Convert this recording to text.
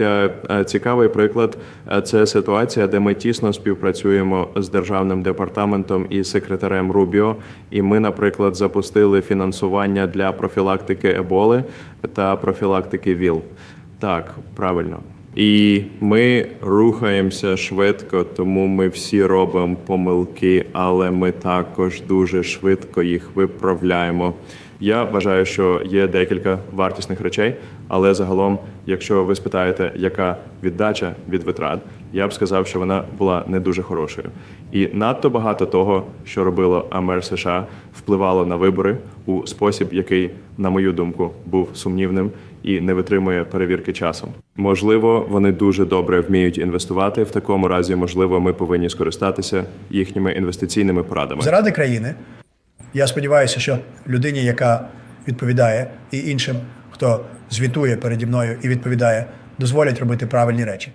Е, Цікавий приклад е, це ситуація, де ми тісно співпрацюємо з державним департаментом і секретарем Рубіо. І ми, наприклад, запустили фінансування для профілактики еболи та профілактики ВІЛ. Так, правильно. І ми рухаємося швидко, тому ми всі робимо помилки, але ми також дуже швидко їх виправляємо. Я вважаю, що є декілька вартісних речей, але загалом, якщо ви спитаєте, яка віддача від витрат, я б сказав, що вона була не дуже хорошою. І надто багато того, що робило АМЕР США, впливало на вибори у спосіб, який, на мою думку, був сумнівним і не витримує перевірки часом. Можливо, вони дуже добре вміють інвестувати. В такому разі, можливо, ми повинні скористатися їхніми інвестиційними порадами. Заради країни. Я сподіваюся, що людині, яка відповідає, і іншим, хто звітує переді мною і відповідає, дозволять робити правильні речі.